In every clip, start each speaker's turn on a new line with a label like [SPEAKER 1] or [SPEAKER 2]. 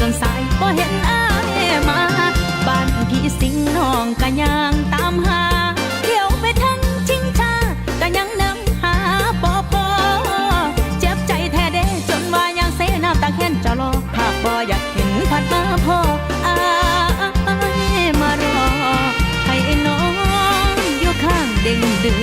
[SPEAKER 1] จนสายก็เห็นอายมา บ้านพี่สิงน้องกะยางตามหาเที่ยวไปทั้งชิงชากะยังนำหาปอพอ เจ็บใจแท้เด้จนว่ายังเสน้ำตาแค้นจะรอหากบ่อยากเห็นพัดมาพ่ออายมารอให้น้องอยู่ข้างเด้งดึง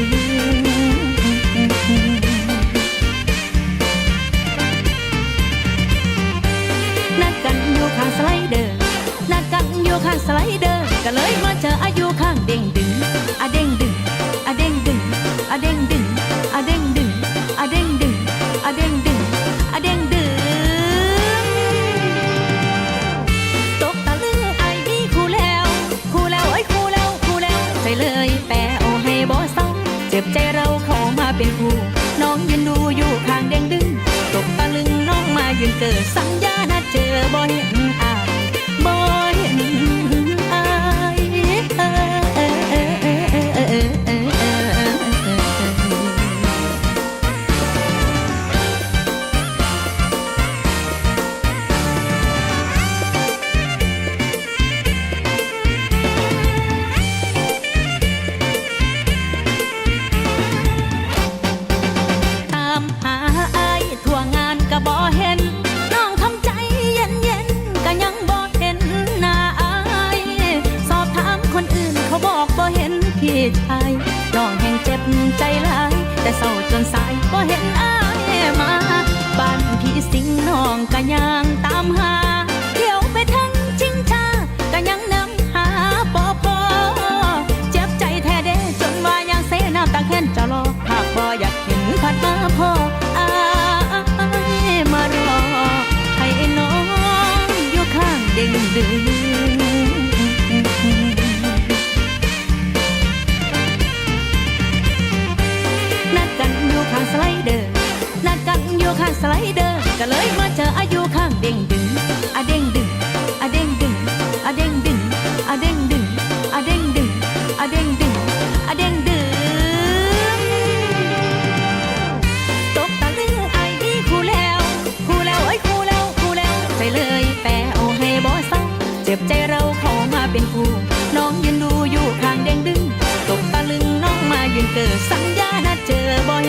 [SPEAKER 1] างสไลเดอร์ ก็เลยมาเจออายุข้างเด้งดึงอะเด้งดึงอะเด้งดึงอะเด้งดึงอะเด้งดึงอะเด้งดึงอะเด้งดึงอะเด้งดึงตกตะลึงไอ้นี่คู่แล้วคู่แล้วไอ้คู่แล้วคู่แล้วใจเลยแปลเอาให้บ่เศร้าเจ็บใจเราเข้ามาเป็นคู่น้องยืนดูอยู่ข้างเด้งดึงตกตะลึงน้องมายืนเกิดสัญญานเจอบ่เห็นอา พี่ชายน้องแห่งเจ็บใจหลาย แต่เศร้าจนสายบ่เห็นอายมาบ้านพี่สิงน้องก็ยังตามหาเที่ยวไปทั้งชิงชาก็ยังนำหาปอพอเจ็บใจแท้เด้จนว่ายังเสน้ำตาแค้นจะรอหากบ่อยากเห็นพัดมาพ่ออายมารอให้น้องอยู่ข้างเด้งดึง อยู่ข้างสไลเดอร์ก็เลยมาเจออายุข้างเด้งดึงอะเด้งดึงอะเด้งดึงอะเด้งดึงอะเด้งดึงอะเด้งดึงอะเด้งดึงอะเด้งดึงตกตะลึงไอ้นี่คู่แล้วคู่แล้วเอ้ยคู่แล้วคู่แล้วใจเลยแปลเอาให้บ่เศร้าเจ็บใจเราเข้ามาเป็นคู่น้องยืนดูอยู่ข้างเด้งดึงตกตะลึงน้องมายืนเกิดสัญญานัดเจอบ่อย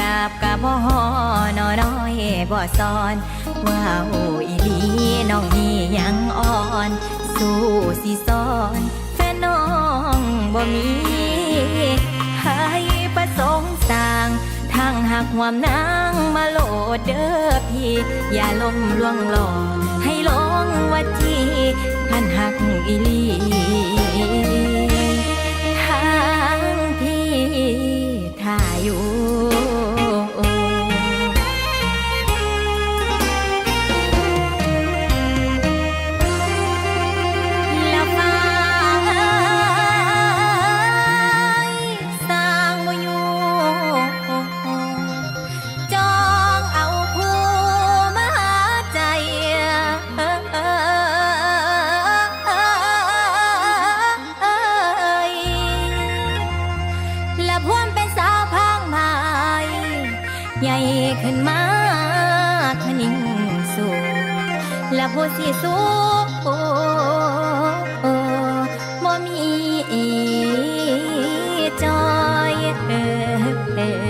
[SPEAKER 2] กาบกะบ่ฮอนอน้อยบ่สอนว้าวอีหลีน้องนี่ยังอ่อน สู้สิสอนแฟนน้องบ่มีให้ประสงค์สร้างทางหักความนางมาโหลดเด้อพี่ อย่าลมลวงหลอกให้หลงว่าจีพันหักอีลี ใหญ่ขึ้นมาขนิ่งสูงและผู้สิสูงบ่มีจอยเออ